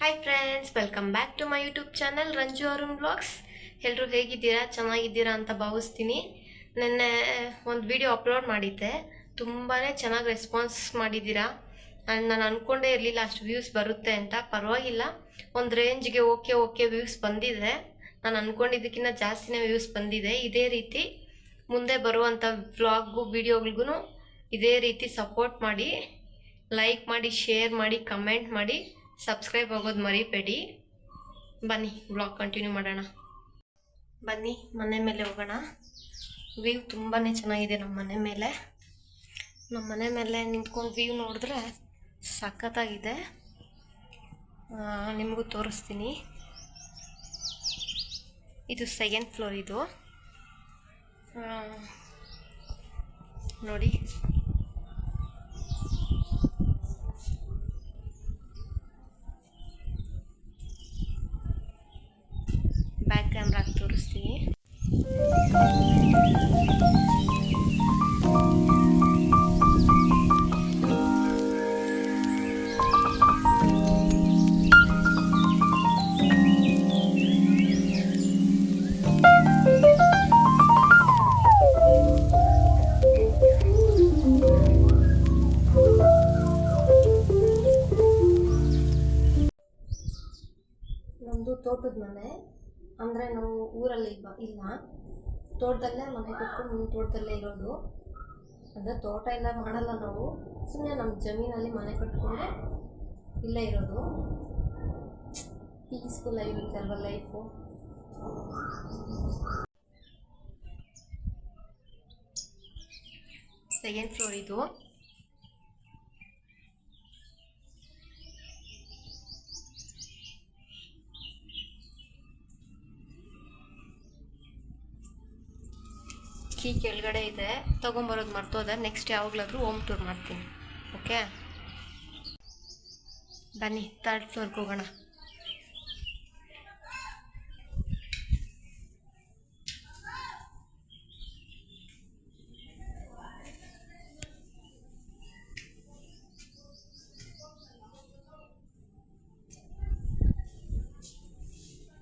Hi friends welcome back to my YouTube channel Ranju Arun blogs ಎಲ್ಲರೂ ಹೇಗಿದ್ದೀರಾ? ಚೆನ್ನಾಗಿದ್ದೀರಾ ಅಂತ ಭಾವಿಸ್ತೀನಿ. ನಿನ್ನೆ ಒಂದು ವಿಡಿಯೋ ಅಪ್ಲೋಡ್ ಮಾಡಿದ್ದೆ. ತುಂಬಾ ಚೆನ್ನಾಗಿ ರೆಸ್ಪಾನ್ಸ್ ಮಾಡಿದ್ದೀರಾ? ಆ್ಯಂಡ್ ನಾನು ಅಂದ್ಕೊಂಡೇ ಇರಲಿಲ್ಲ ಅಷ್ಟು ವ್ಯೂಸ್ ಬರುತ್ತೆ ಅಂತ. ಪರವಾಗಿಲ್ಲ. ಒಂದು ರೇಂಜ್ಗೆ ಓಕೆ ಓಕೆ ವ್ಯೂಸ್ ಬಂದಿದೆ. ನಾನು ಅಂದ್ಕೊಂಡಿದ್ದಕ್ಕಿಂತ ಜಾಸ್ತಿನೇ ವ್ಯೂಸ್ ಬಂದಿದೆ. ಇದೇ ರೀತಿ ಮುಂದೆ ಬರುವಂಥ ವ್ಲಾಗು ವಿಡಿಯೋಗಳಿಗೂ ಇದೇ ರೀತಿ ಸಪೋರ್ಟ್ ಮಾಡಿ ಲೈಕ್ ಮಾಡಿ ಶೇರ್ ಮಾಡಿ ಕಮೆಂಟ್ ಮಾಡಿ. ಸಬ್ಸ್ಕ್ರೈಬ್ ಆಗೋದು ಮರಿಬೇಡಿ. ಬನ್ನಿ ಬ್ಲಾಗ್ ಕಂಟಿನ್ಯೂ ಮಾಡೋಣ. ಬನ್ನಿ, ಮನೆ ಮೇಲೆ ಹೋಗೋಣ. ವ್ಯೂ ತುಂಬಾ ಚೆನ್ನಾಗಿದೆ ನಮ್ಮ ಮನೆ ಮೇಲೆ. ನಮ್ಮ ಮನೆ ಮೇಲೆ ನಿಂತ್ಕೊಂಡು ವ್ಯೂ ನೋಡಿದ್ರೆ ಸಖತ್ತಾಗಿದೆ. ನಿಮಗೂ ತೋರಿಸ್ತೀನಿ. ಇದು ಸೆಕೆಂಡ್ ಫ್ಲೋರ್ ಇದು. ನೋಡಿ. ಬ್ಯಾಕ್ ಕ್ಯಾಮ್ರಾ ತೋರಿಸ್ತೀನಿ ನಮ್ಮದು ತೋಟದ ಮನೆ ನಾವು ಊರಲ್ಲಿ ಇಲ್ಲ. ತೋಟದಲ್ಲೇ ಮನೆ ಕಟ್ಕೊಂಡು ತೋಟದಲ್ಲೇ ಇರೋದು. ಅಂದರೆ ತೋಟ ಎಲ್ಲ ಮಾಡಲ್ಲ ನಾವು. ಸುಮ್ಮನೆ ನಮ್ಮ ಜಮೀನಲ್ಲಿ ಮನೆ ಕಟ್ಕೊಂಡು ಇಲ್ಲೇ ಇರೋದು. ಪೀಸ್ಫುಲ್ ಆಗಿರುತ್ತೆ ಅಲ್ವ ಲೈಫು ಸೆಕೆಂಡ್ ಫ್ಲೋರ್ ಇದು. ಕೀ ಕೆಳಗಡೆ ಇದೆ. ತೊಗೊಂಬರೋದು ಮರ್ತೋದೆ ನೆಕ್ಸ್ಟ್ ಯಾವಾಗಲಾದರೂ ಹೋಮ್ ಟೂರ್ ಮಾಡ್ತೀನಿ. ಓಕೆ ಬನ್ನಿ ತರ್ಡ್ ಫ್ಲೋರ್ಗೆ ಹೋಗೋಣ.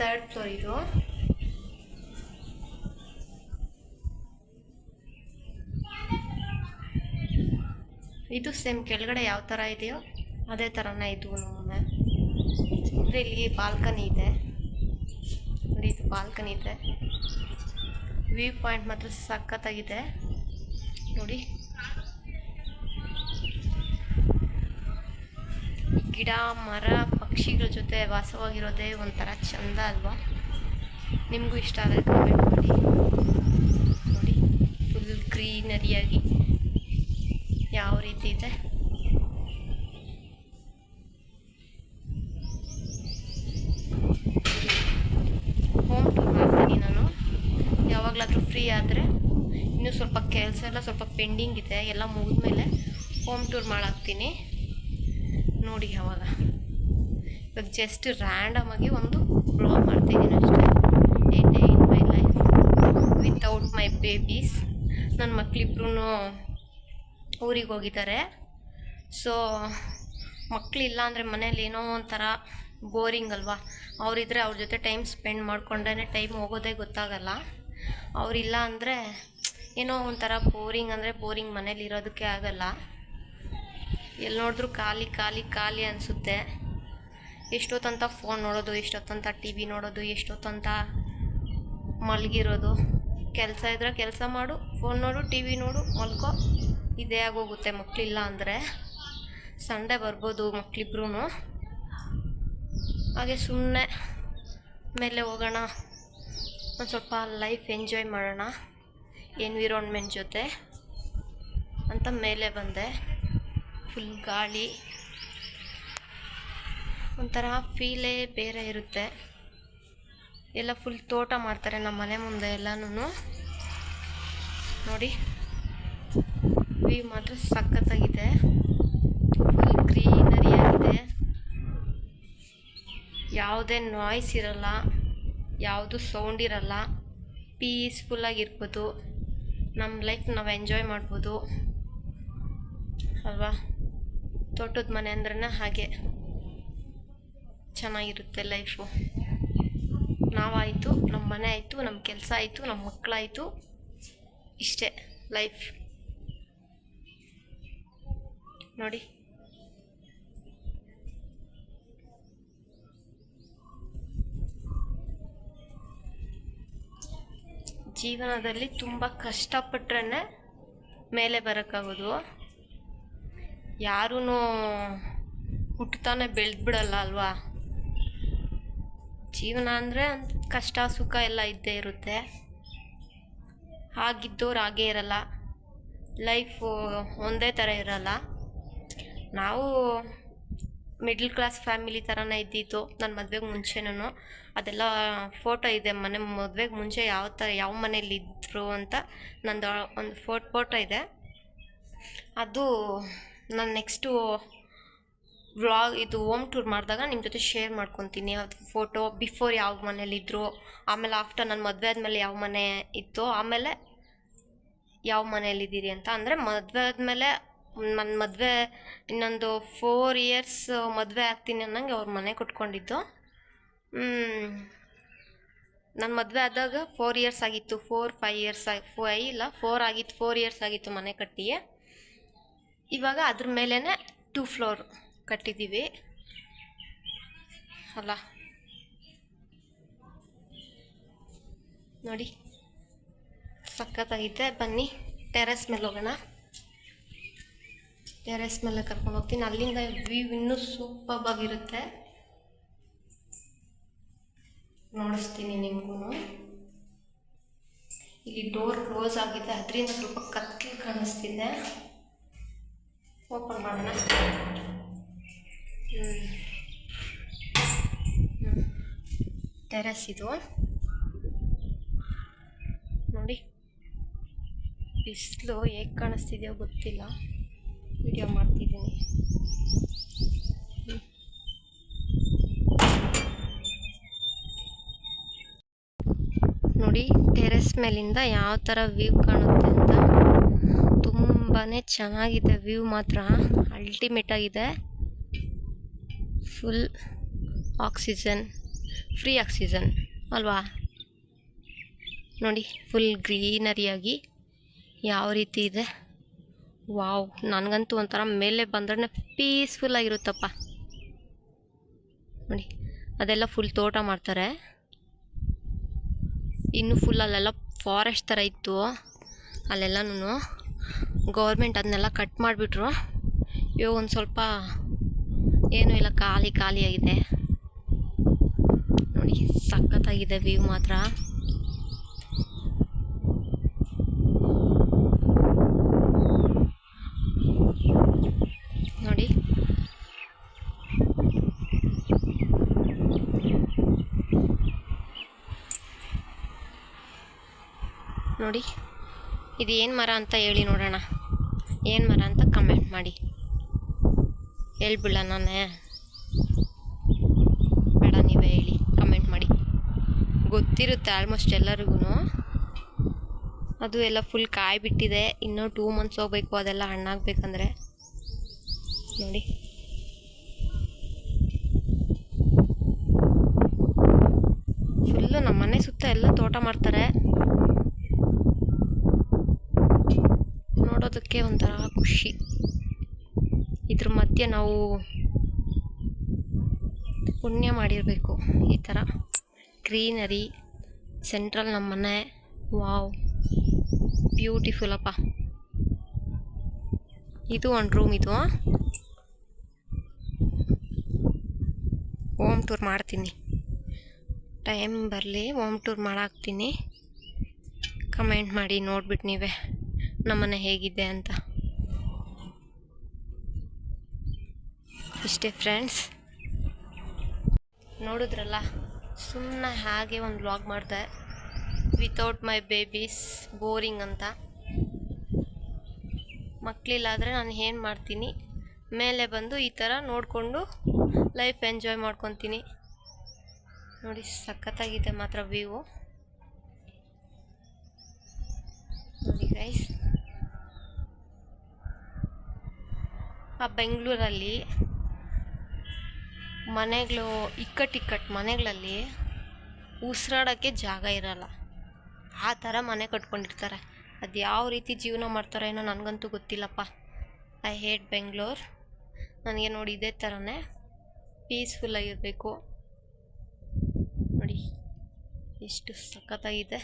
ತರ್ಡ್ ಫ್ಲೋರ್ ಇದು. ಇದು ಸೇಮ್ ಕೆಳಗಡೆ ಯಾವ ಥರ ಇದೆಯೋ ಅದೇ ಥರನೇ ಇದು ಅಂದರೆ ಇಲ್ಲಿ ಬಾಲ್ಕನಿ ಇದೆ. ನೋಡಿ ಇದು ಬಾಲ್ಕನಿ ಇದೆ. ವ್ಯೂ ಪಾಯಿಂಟ್ ಮಾತ್ರ ಸಖತ್ತಾಗಿದೆ. ನೋಡಿ. ಗಿಡ, ಮರ, ಪಕ್ಷಿಗಳ ಜೊತೆ ವಾಸವಾಗಿರೋದೇ ಒಂಥರ ಚಂದ ಅಲ್ವಾ? ನಿಮಗೂ ಇಷ್ಟ ಆದರೆ ಕಮೆಂಟ್ ಮಾಡಿ. ನೋಡಿ ಫುಲ್ ಗ್ರೀನರಿಯಾಗಿ ಇದೆ ಹೋಮ್ ಟೂರ್ ಮಾಡ್ತೀನಿ ನಾನು. ಯಾವಾಗಲಾದರೂ ಫ್ರೀ ಆದರೆ ಇನ್ನೂ ಸ್ವಲ್ಪ ಕೆಲಸ ಎಲ್ಲ ಸ್ವಲ್ಪ ಪೆಂಡಿಂಗ್ ಇದೆ, ಎಲ್ಲ ಮುಗಿದ್ಮೇಲೆ ಹೋಮ್ ಟೂರ್ ಮಾಡಾಕ್ತೀನಿ. ನೋಡಿ ಯಾವಾಗ. ಇವಾಗ ಜಸ್ಟ್ ರ್ಯಾಂಡಮ್ ಆಗಿ ಒಂದು ಬ್ಲಾಗ್ ಮಾಡ್ತಾಯಿದ್ದೀನಿ ಅಷ್ಟೇ. A in my life without my babies ನನ್ನ ಮಕ್ಕಳಿಬ್ರು ಊರಿಗೆ ಹೋಗಿದ್ದಾರೆ. ಸೊ ಮಕ್ಕಳಿಲ್ಲ ಅಂದರೆ ಮನೇಲಿ ಏನೋ ಒಂಥರ ಬೋರಿಂಗ್ ಅಲ್ವಾ? ಅವರಿದ್ದರೆ ಅವ್ರ ಜೊತೆ ಟೈಮ್ ಸ್ಪೆಂಡ್ ಮಾಡ್ಕೊಂಡ್ರೆ ಟೈಮ್ ಹೋಗೋದೇ ಗೊತ್ತಾಗಲ್ಲ. ಅವರಿಲ್ಲ ಅಂದರೆ ಏನೋ ಒಂಥರ ಬೋರಿಂಗ್ ಅಂದರೆ ಬೋರಿಂಗ್ ಮನೇಲಿ ಇರೋದಕ್ಕೆ ಆಗಲ್ಲ. ಎಲ್ಲಿ ನೋಡಿದ್ರೂ ಖಾಲಿ ಖಾಲಿ ಖಾಲಿ ಅನಿಸುತ್ತೆ. ಎಷ್ಟೊತ್ತಂತ ಫೋನ್ ನೋಡೋದು, ಎಷ್ಟೊತ್ತಂತ ಟಿ ವಿ ನೋಡೋದು, ಎಷ್ಟೊತ್ತಂತ ಮಲಗಿರೋದು. ಕೆಲಸ ಇದ್ರೆ ಕೆಲಸ ಮಾಡು ಫೋನ್ ನೋಡು ಟಿ ವಿ ನೋಡು, ಮಲ್ಕೋ. ಇದೇ ಆಗೋಗುತ್ತೆ ಮಕ್ಕಳಿಲ್ಲ ಅಂದರೆ. ಸಂಡೇ ಬರ್ಬೋದು ಮಕ್ಕಳಿಬ್ರೂ ಹಾಗೆ ಸುಮ್ಮನೆ ಮೇಲೆ ಹೋಗೋಣ. ಒಂದು ಸ್ವಲ್ಪ ಲೈಫ್ ಎಂಜಾಯ್ ಮಾಡೋಣ. ಎನ್ವಿರಾನ್ಮೆಂಟ್ ಜೊತೆ. ಅಂತ ಮೇಲೆ ಬಂದೆ. ಫುಲ್ ಗಾಳಿ. ಒಂಥರ ಫೀಲೇ ಬೇರೆ ಇರುತ್ತೆ. ಎಲ್ಲ ಫುಲ್ ತೋಟ ಮಾಡ್ತಾರೆ ನಮ್ಮ ಮನೆ ಮುಂದೆ ಎಲ್ಲನೂ ನೋಡಿ. ವ್ಯೂ ಮಾತ್ರ ಸಖತ್ತಾಗಿದೆ. ಫುಲ್ ಗ್ರೀನರಿ ಆಗಿದೆ. ಯಾವುದೇ ನಾಯ್ಸ್ ಇರಲ್ಲ, ಯಾವುದು ಸೌಂಡ್ ಇರಲ್ಲ ಪೀಸ್ಫುಲ್ಲಾಗಿರ್ಬೋದು ನಮ್ಮ ಲೈಫ್ ನಾವು ಎಂಜಾಯ್ ಮಾಡ್ಬೋದು. ಅಲ್ವಾ? ತೋಟದ ಮನೆ ಅಂದ್ರೆ ಹಾಗೆ. ಚೆನ್ನಾಗಿರುತ್ತೆ ಲೈಫು ನಾವಾಯಿತು ನಮ್ಮ ಮನೆ ಆಯಿತು ನಮ್ಮ ಕೆಲಸ ಆಯಿತು ನಮ್ಮ ಮಕ್ಕಳಾಯಿತು ಇಷ್ಟೇ ಲೈಫ್ ನೋಡಿ. ಜೀವನದಲ್ಲಿ ತುಂಬ ಕಷ್ಟಪಟ್ರೇ ಮೇಲೆ ಬರೋಕ್ಕಾಗೋದು. ಯಾರೂ ಹುಟ್ಟುತ್ತಾನೆ ಬೆಳೆದ್ಬಿಡಲ್ಲ ಅಲ್ವಾ? ಜೀವನ ಅಂದರೆ ಕಷ್ಟ, ಸುಖ ಎಲ್ಲ ಇದ್ದೇ ಇರುತ್ತೆ. ಹಾಗಿದ್ದವ್ರು ಹಾಗೇ ಇರಲ್ಲ. ಲೈಫು ಒಂದೇ ಥರ ಇರಲ್ಲ. ನಾವು ಮಿಡ್ಲ್ ಕ್ಲಾಸ್ ಫ್ಯಾಮಿಲಿ ಥರನೇ ಇದ್ದಿದ್ದು ನನ್ನ ಮದುವೆಗೆ ಮುಂಚೆನೂ ಅದೆಲ್ಲ ಫೋಟೋ ಇದೆ ಮನೆ ಮದುವೆಗೆ ಮುಂಚೆ ಯಾವ ಥರ ಯಾವ ಮನೇಲಿ ಇದ್ದರು ಅಂತ ನಂದು ಒಂದು ಫೋಟ್ ಫೋಟೋ ಇದೆ. ಅದು ನಾನು ನೆಕ್ಸ್ಟು ವ್ಲಾಗ್ ಇದು ಹೋಮ್ ಟೂರ್ ಮಾಡಿದಾಗ ನಿಮ್ಮ ಜೊತೆ ಶೇರ್ ಮಾಡ್ಕೊತೀನಿ. ಅದು ಫೋಟೋ ಬಿಫೋರ್ ಯಾವ ಮನೇಲಿದ್ದರು ಆಮೇಲೆ ಆಫ್ಟರ್ ನನ್ನ ಮದುವೆ ಆದಮೇಲೆ ಯಾವ ಮನೆ ಇತ್ತು, ಆಮೇಲೆ ಯಾವ ಮನೇಲಿದ್ದೀರಿ ಅಂತ. ಅಂದರೆ ಮದುವೆ ಆದಮೇಲೆ ನನ್ನ ಮದುವೆ, ಇನ್ನೊಂದು ಫೋರ್ ಇಯರ್ಸ್ ಮದುವೆ ಆಗ್ತೀನಿ ಅನ್ನಂಗೆ ಅವ್ರ ಮನೆ ಕೊಟ್ಕೊಂಡಿದ್ದು. ನನ್ನ ಮದುವೆ ಆದಾಗ ಫೋರ್ ಇಯರ್ಸ್ ಆಗಿತ್ತು. ಫೋರ್ ಫೈವ್ ಇಯರ್ಸ್ ಆಗಿ ಫೈ ಇಲ್ಲ ಫೋರ್ ಆಗಿತ್ತು ಫೋರ್ ಇಯರ್ಸ್ ಆಗಿತ್ತು ಮನೆ ಕಟ್ಟಿ ಇವಾಗ ಅದ್ರ ಮೇಲೇ ಟೂ ಫ್ಲೋರ್ ಕಟ್ಟಿದ್ದೀವಿ. ಅಲ್ಲ. ನೋಡಿ. ಸಖತ್ತಾಗಿದೆ ಬನ್ನಿ ಟೆರೆಸ್ ಮೇಲೆ ಹೋಗೋಣ. ಟೆರೆಸ್ ಮೇಲೆ ಕರ್ಕೊಂಡು ಹೋಗ್ತೀನಿ. ಅಲ್ಲಿಂದ ವ್ಯೂ ಇನ್ನೂ ಸೂಪರ್ ಆಗಿರುತ್ತೆ ನೋಡಿಸ್ತೀನಿ ನಿಮಗೂ ಇಲ್ಲಿ ಡೋರ್ ಕ್ಲೋಸ್ ಆಗಿದೆ. ಅದರಿಂದ ಸ್ವಲ್ಪ ಕತ್ತಲು ಕಾಣಿಸ್ತಿದೆ. ಓಪನ್ ಮಾಡೋಣ. ಟೆರೆಸ್ ಇದು. ನೋಡಿ. ಬಿಸಿಲು ಹೇಗೆ ಕಾಣಿಸ್ತಿದೆಯೋ ಗೊತ್ತಿಲ್ಲ. ವಿಡಿಯೋ ಮಾಡ್ತಿದ್ದೀನಿ. ನೋಡಿ ಟೆರೆಸ್ ಮೇಲಿಂದ ಯಾವ ಥರ ವ್ಯೂ ಕಾಣುತ್ತೆ ಅಂತ. ತುಂಬಾ ಚೆನ್ನಾಗಿದೆ ವ್ಯೂ ಮಾತ್ರ. ಅಲ್ಟಿಮೇಟ್ ಆಗಿದೆ. ಫುಲ್ ಆಕ್ಸಿಜನ್ ಫ್ರೀ ಆಕ್ಸಿಜನ್ ಅಲ್ವಾ? ನೋಡಿ ಫುಲ್ ಗ್ರೀನರಿಯಾಗಿ ಯಾವ ರೀತಿ ಇದೆ. ವಾವ್, ನನಗಂತೂ ಒಂಥರ ಮೇಲೆ ಬಂದ್ರೆ ಪೀಸ್ಫುಲ್ ಆಗಿರುತ್ತಪ್ಪ. ನೋಡಿ, ಅದೆಲ್ಲ ಫುಲ್ ತೋಟ ಮಾಡ್ತಾರೆ. ಇನ್ನು ಫುಲ್ ಅಲ್ಲೆಲ್ಲ ಫಾರೆಸ್ಟ್ ಥರ ಇತ್ತು. ಅಲ್ಲೆಲ್ಲನೂ ಗೌರ್ಮೆಂಟ್ ಅದನ್ನೆಲ್ಲ ಕಟ್ ಮಾಡಿಬಿಟ್ರು. ಇವಾಗ ಒಂದು ಸ್ವಲ್ಪ ಏನೂ ಇಲ್ಲ, ಖಾಲಿ, ಖಾಲಿಯಾಗಿದೆ. ನೋಡಿ, ಸಖತ್ತಾಗಿದೆ ವ್ಯೂ ಮಾತ್ರ ನೋಡಿ ನೋಡಿ. ಇದು ಏನು ಮರ ಅಂತ ಹೇಳಿ ನೋಡೋಣ. ಏನು ಮರ ಅಂತ ಕಮೆಂಟ್ ಮಾಡಿ. ಹೇಳ್ಬಿಡ ನಾನೇ. ಬೇಡ, ನೀವೇ ಹೇಳಿ. ಕಮೆಂಟ್ ಮಾಡಿ. ಗೊತ್ತಿರುತ್ತೆ ಆಲ್ಮೋಸ್ಟ್ ಎಲ್ಲರಿಗೂ ಅದು ಎಲ್ಲ ಫುಲ್ ಕಾಯಿ ಬಿಟ್ಟಿದೆ. ಇನ್ನೂ ಟೂ ಮಂತ್ಸ್ ಹೋಗ್ಬೇಕು, ಅದೆಲ್ಲ ಹಣ್ಣಾಗಬೇಕಂದ್ರೆ. ನೋಡಿ. ಫುಲ್ಲು ನಮ್ಮ ಮನೆ ಸುತ್ತ ಎಲ್ಲ ತೋಟ ಮಾಡ್ತಾರೆ. ನೋಡೋದಕ್ಕೆ ಒಂಥರ ಖುಷಿ. ಇದ್ರ ಮಧ್ಯೆ ನಾವು ಪುಣ್ಯ ಮಾಡಿರಬೇಕು ಈ ಥರ. ಗ್ರೀನರಿ, ಸೆಂಟ್ರಲ್ ನಮ್ಮ ಮನೆ ವಾವ್, ಬ್ಯೂಟಿಫುಲ್ ಅಪ್ಪ. ಇದು ಒಂದು ರೂಮ್ ಇದು ಹೋಮ್ ಟೂರ್ ಮಾಡ್ತೀನಿ. ಟೈಮ್ ಬರಲಿ, ಹೋಮ್ ಟೂರ್ ಮಾಡಾಕ್ತೀನಿ. ಕಮೆಂಟ್ ಮಾಡಿ ನೋಡ್ಬಿಟ್ಟು ನೀವೇ. ನಮ್ಮನೆ ಹೇಗಿದೆ ಅಂತ. ಇಷ್ಟೇ ಫ್ರೆಂಡ್ಸ್ ನೋಡಿದ್ರಲ್ಲ ಸುಮ್ಮನೆ ಹಾಗೆ ಒಂದು ವ್ಲಾಗ್ ಮಾಡಿದೆ. ವಿತೌಟ್ ಮೈ ಬೇಬೀಸ್ ಬೋರಿಂಗ್ ಅಂತ. ಮಕ್ಕಳಿಲ್ಲಾದರೆ ನಾನು ಏನು ಮಾಡ್ತೀನಿ? ಮೇಲೆ ಬಂದು ಈ ಥರ ನೋಡಿಕೊಂಡು ಲೈಫ್ ಎಂಜಾಯ್ ಮಾಡ್ಕೊತೀನಿ. ನೋಡಿ, ಸಖತ್ತಾಗಿದೆ ಮಾತ್ರ ವ್ಯೂ ನೋಡಿ ಗೈಸ್ ಆ ಬೆಂಗಳೂರಲ್ಲಿ ಮನೆಗಳು ಇಕ್ಕಟ್ಟಿಕ್ಕಟ್ಟು ಮನೆಗಳಲ್ಲಿ ಉಸಿರಾಡೋಕ್ಕೆ ಜಾಗ ಇರಲ್ಲ. ಆ ಥರ ಮನೆ ಕಟ್ಕೊಂಡಿರ್ತಾರೆ. ಅದು ಯಾವ ರೀತಿ ಜೀವನ ಮಾಡ್ತಾರೋ ಏನೋ ನನಗಂತೂ ಗೊತ್ತಿಲ್ಲಪ್ಪ. I hate Bengaluru. ನನಗೆ ನೋಡಿ ಇದೇ ಥರನೇ ಪೀಸ್ಫುಲ್ಲಾಗಿರಬೇಕು ನೋಡಿ, ಎಷ್ಟು ಸಖತ್ತಾಗಿದೆ.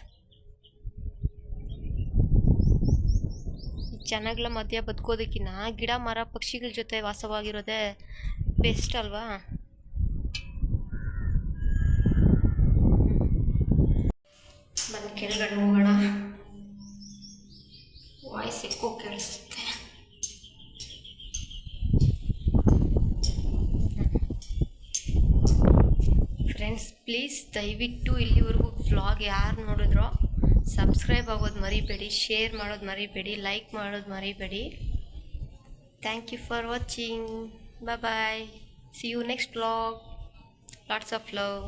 ಜನಗಳ ಮಧ್ಯ ಬದುಕೋದಕ್ಕಿಂತ ಗಿಡ, ಮರ, ಪಕ್ಷಿಗಳ ಜೊತೆ ವಾಸವಾಗಿರೋದೇ ಬೆಸ್ಟ್ ಅಲ್ವಾ? ಬನ್ನಿ ಕೆಳಗಡೆ ಹೋಗೋಣ. ವಾಯ್ಸ್ ಎಕ್ಕೋ ಕೇಳಿಸುತ್ತೆ. ಫ್ರೆಂಡ್ಸ್ ಪ್ಲೀಸ್ ದಯವಿಟ್ಟು ಇಲ್ಲಿವರೆಗೂ ವ್ಲಾಗ್ ಯಾರು ನೋಡಿದ್ರೋ ಸಬ್ಸ್ಕ್ರೈಬ್ ಆಗೋದು ಮರಿಬೇಡಿ, ಶೇರ್ ಮಾಡೋದು ಮರಿಬೇಡಿ ಲೈಕ್ ಮಾಡೋದು ಮರಿಬೇಡಿ. Thank you for watching bye see you next blog lots of love